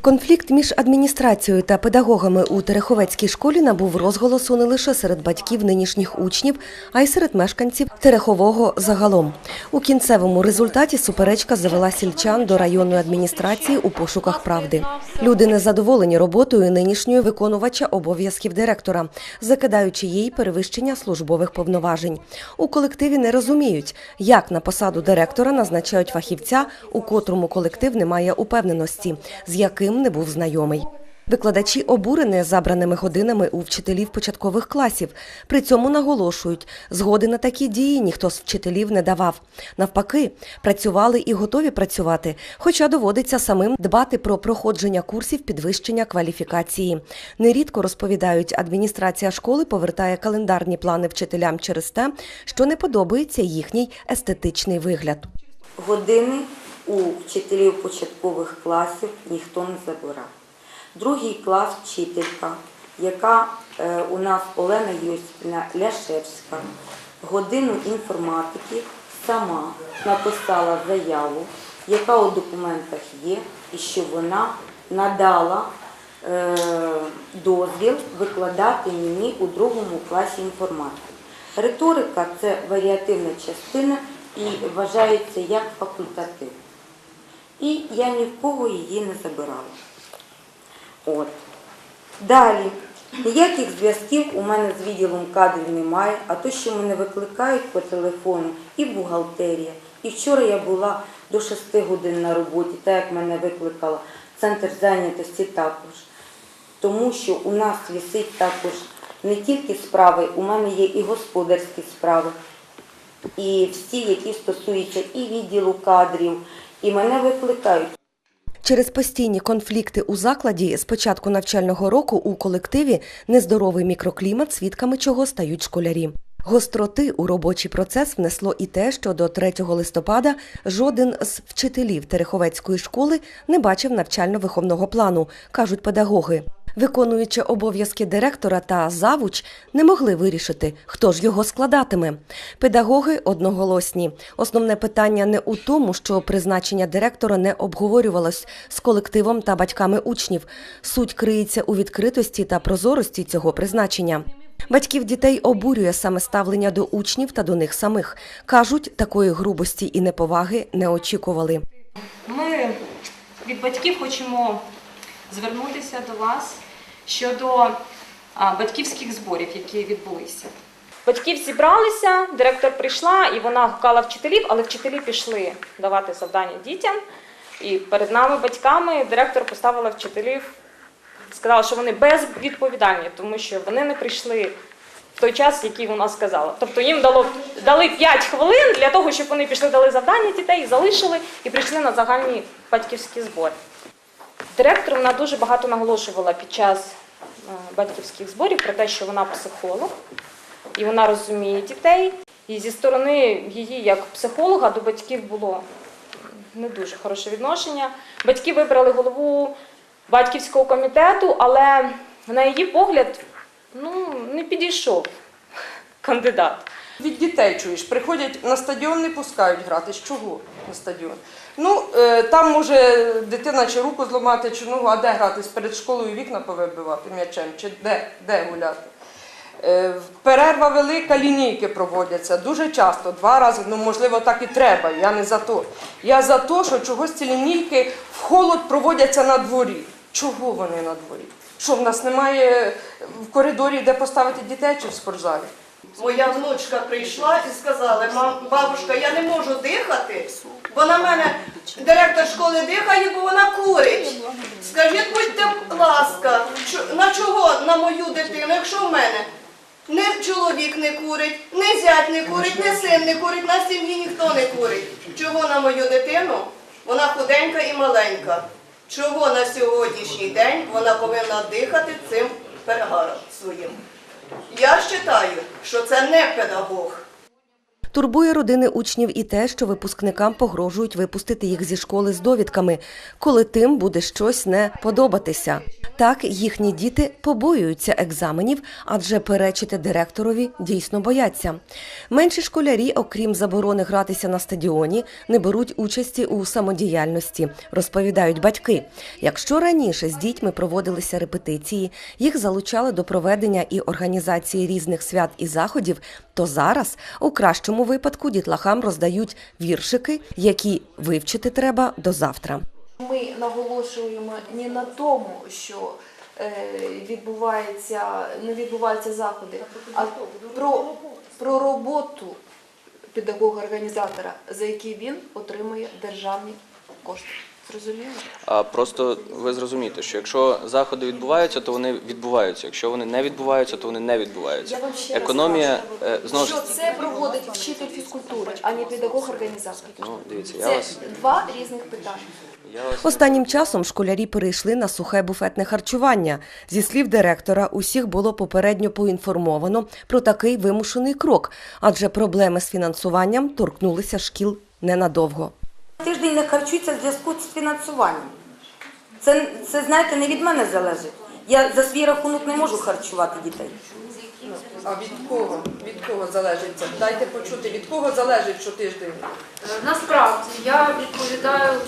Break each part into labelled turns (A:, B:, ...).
A: Конфлікт між адміністрацією та педагогами у Тереховецькій школі набув розголосу не лише серед батьків нинішніх учнів, а й серед мешканців Терехового загалом. У кінцевому результаті суперечка завела сільчан до районної адміністрації у пошуках правди. Люди незадоволені роботою нинішньої виконувача обов'язків директора, закидаючи їй перевищення службових повноважень. У колективі не розуміють, як на посаду директора назначають фахівця, у котрому колектив не має упевненості, з яким не був знайомий. Викладачі обурені забраними годинами у вчителів початкових класів. При цьому наголошують, згоди на такі дії ніхто з вчителів не давав. Навпаки, працювали і готові працювати, хоча доводиться самим дбати про проходження курсів підвищення кваліфікації. Нерідко розповідають, адміністрація школи повертає календарні плани вчителям через те, що не подобається їхній естетичний вигляд.
B: Години у вчителів початкових класів ніхто не забирав. Другий клас вчителька, яка е, у нас Олена Йосипівна Ляшевська, годину інформатики сама написала заяву, яка у документах є, і що вона надала е, дозвіл викладати мені у другому класі інформатику. Риторика це варіативна частина і вважається як факультатив. І я ні в кого її не забирала. От. Далі. Ніяких зв'язків у мене з відділом кадрів немає, а то, що мене викликають по телефону, і бухгалтерія. І вчора я була до 6 годин на роботі, так як мене викликала центр зайнятості також. Тому що у нас висить також не тільки справи, у мене є і господарські справи, і всі, які стосуються і відділу кадрів, і мене викликають.
A: Через постійні конфлікти у закладі з початку навчального року у колективі нездоровий мікроклімат, свідками чого стають школярі. Гостроти у робочий процес внесло і те, що до 3 листопада жоден з вчителів Тереховецької школи не бачив навчально-виховного плану, кажуть педагоги. Виконуючи обов'язки директора та завуч, не могли вирішити, хто ж його складатиме. Педагоги одноголосні. Основне питання не у тому, що призначення директора не обговорювалось з колективом та батьками учнів. Суть криється у відкритості та прозорості цього призначення. Батьків дітей обурює саме ставлення до учнів та до них самих. Кажуть, такої грубості і неповаги не очікували.
C: Ми від батьків хочемо звернутися до вас щодо батьківських зборів, які відбулися. Батьків зібралися, директор прийшла і вона гукала вчителів, але вчителі пішли давати завдання дітям. І перед нами, батьками, директор поставила вчителів, сказала, що вони безвідповідальні, тому що вони не прийшли в той час, який вона сказала. Тобто їм дало, дали 5 хвилин для того, щоб вони пішли, дали завдання дітей, залишили і прийшли на загальні батьківські збори. Директор вона дуже багато наголошувала під час е, батьківських зборів про те, що вона психолог і вона розуміє дітей. І зі сторони її, як психолога, до батьків було не дуже хороше відношення. Батьки вибрали голову батьківського комітету, але на її погляд ну, не підійшов кандидат.
D: Від дітей чуєш, приходять на стадіон, не пускають грати. З чого на стадіон? Ну, е, там може дитина чи руку зламати, чи ногу, а де грати? Перед школою вікна повибивати м'ячем, чи де, де гуляти? Е, Перерва велика, лінійки проводяться дуже часто, два рази, ну можливо, так і треба. Я не за то. Я за те, що чогось ці лінійки в холод проводяться на дворі. Чого вони на дворі? Що в нас немає в коридорі, де поставити дітей чи в спортзалі?
E: Моя внучка прийшла і сказала, мам, бабушка, я не можу дихати, бо на мене директор школи дихає, бо вона курить. Скажіть, будьте ласка, на чого на мою дитину, якщо в мене не чоловік не курить, не зять не курить, не син не курить, на сім'ї ніхто не курить. Чого на мою дитину? Вона худенька і маленька. Чого на сьогоднішній день вона повинна дихати цим перегаром своїм? Я вважаю, що це не педагог.
A: Турбує родини учнів і те, що випускникам погрожують випустити їх зі школи з довідками, коли тим буде щось не подобатися. Так їхні діти побоюються екзаменів, адже перечити директорові дійсно бояться. Менші школярі, окрім заборони гратися на стадіоні, не беруть участі у самодіяльності, розповідають батьки. Якщо раніше з дітьми проводилися репетиції, їх залучали до проведення і організації різних свят і заходів, то зараз у кращому випадку дітлахам роздають віршики, які вивчити треба до завтра.
F: Ми наголошуємо не на тому, що е, відбувається, не відбуваються заходи, а про, про роботу педагога-організатора, за який він отримує державні кошти. Зрозуміло?
G: А просто ви зрозумієте, що якщо заходи відбуваються, то вони відбуваються. Якщо вони не відбуваються, то вони не відбуваються.
F: Я вам ще раз
G: Економія
F: кажу,
G: е, знову ж
F: що це проводить вчитель фізкультури, а не педагог-організатор.
G: ну дивіться, я
F: Це
G: вас
F: два різних питання.
G: я вас
A: Останнім часом школярі перейшли на сухе буфетне харчування. Зі слів директора, усіх було попередньо поінформовано про такий вимушений крок, адже проблеми з фінансуванням торкнулися шкіл ненадовго.
B: Тиждень не харчується в зв'язку з фінансуванням. Це, це, знаєте, не від мене залежить. Я за свій рахунок не можу харчувати дітей.
D: А від кого? Від кого залежить це? Дайте почути, від кого залежить щотиждень?
H: Е, Насправді я відповідаю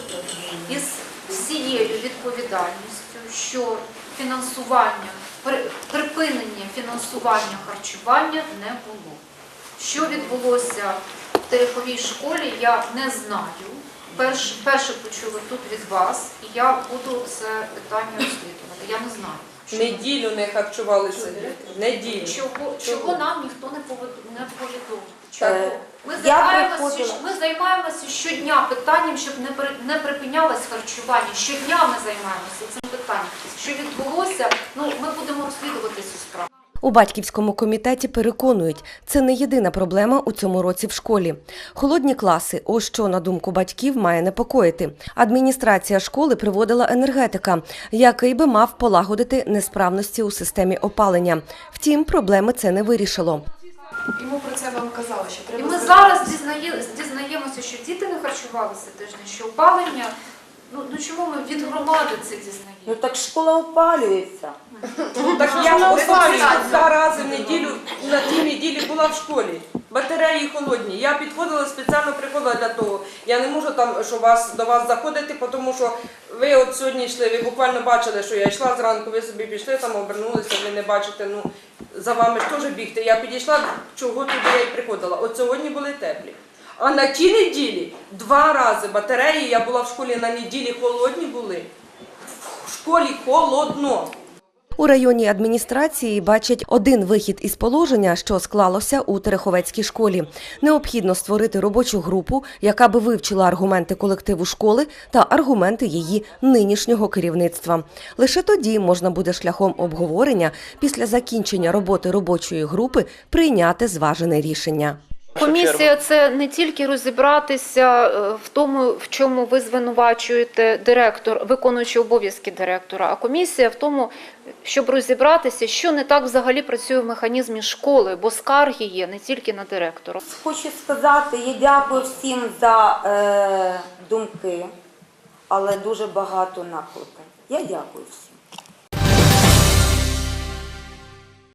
H: із всією відповідальністю, що фінансування, припинення фінансування харчування не було. Що відбулося в Тереховій школі, я не знаю. Перше, перше почула тут від вас, і я буду це питання розслідувати. Я не знаю.
D: Неділю не харчувалися. Неділю.
H: Чого, чого нам ніхто не повід- не повідомив?
B: Е,
H: Ми
B: Я
H: займаємося,
B: приходила.
H: ми займаємося щодня питанням, щоб не при- не припинялось харчування. Щодня ми займаємося цим питанням. Що відбулося, ну ми будемо розслідувати цю справу.
A: У батьківському комітеті переконують, це не єдина проблема у цьому році в школі. Холодні класи, ось що на думку батьків має непокоїти. Адміністрація школи приводила енергетика, який би мав полагодити несправності у системі опалення. Втім, проблеми це не вирішило.
F: Йому про це вам казали, що
H: І ми зараз дізнає, дізнаємося, що діти не харчувалися тиждень, що опалення. Ну, ну чому ми від громади це
B: Ну
H: дізнаємо?
B: так школа опалюється.
D: Так я опалюю два рази в неділю на тій неділі була в школі. Батареї холодні. Я підходила спеціально приходила для того. Я не можу там, що вас до вас заходити, тому що ви от сьогодні йшли, ви буквально бачили, що я йшла зранку, ви собі пішли, там обернулися, ви не бачите. Ну за вами ж теж бігти. Я підійшла, чого туди я й приходила. От сьогодні були теплі. А на тій неділі два рази батареї, я була в школі на неділі холодні були. В школі холодно.
A: У районній адміністрації бачать один вихід із положення, що склалося у Тереховецькій школі. Необхідно створити робочу групу, яка би вивчила аргументи колективу школи та аргументи її нинішнього керівництва. Лише тоді можна буде шляхом обговорення після закінчення роботи робочої групи прийняти зважене рішення.
H: Комісія це не тільки розібратися е, в тому, в чому ви звинувачуєте директор, виконуючи обов'язки директора, а комісія в тому, щоб розібратися, що не так взагалі працює в механізмі школи, бо скарги є не тільки на директора.
B: Хочу сказати, я дякую всім за е, думки, але дуже багато накликань. Я дякую всім.